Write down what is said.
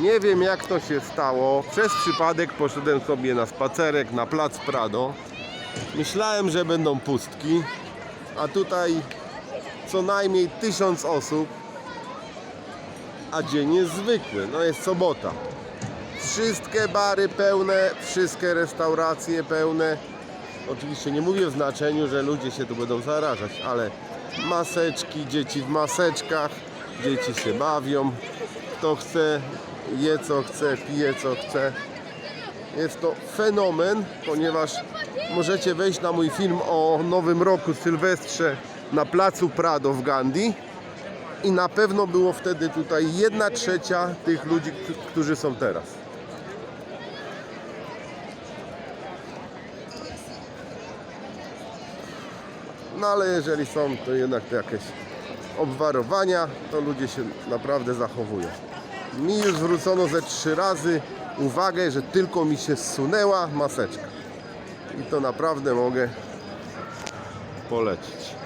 Nie wiem jak to się stało. Przez przypadek poszedłem sobie na spacerek na plac Prado. Myślałem, że będą pustki, a tutaj co najmniej tysiąc osób, a dzień jest zwykły, no jest sobota. Wszystkie bary pełne, wszystkie restauracje pełne. Oczywiście nie mówię w znaczeniu, że ludzie się tu będą zarażać, ale maseczki, dzieci w maseczkach, dzieci się bawią. Kto chce, je co chce, pije co chce. Jest to fenomen, ponieważ możecie wejść na mój film o Nowym Roku, Sylwestrze na placu Prado w Gandhi i na pewno było wtedy tutaj jedna trzecia tych ludzi, którzy są teraz. No ale jeżeli są to jednak to jakieś obwarowania, to ludzie się naprawdę zachowują. Mi już zwrócono ze trzy razy uwagę, że tylko mi się zsunęła maseczka. I to naprawdę mogę polecić.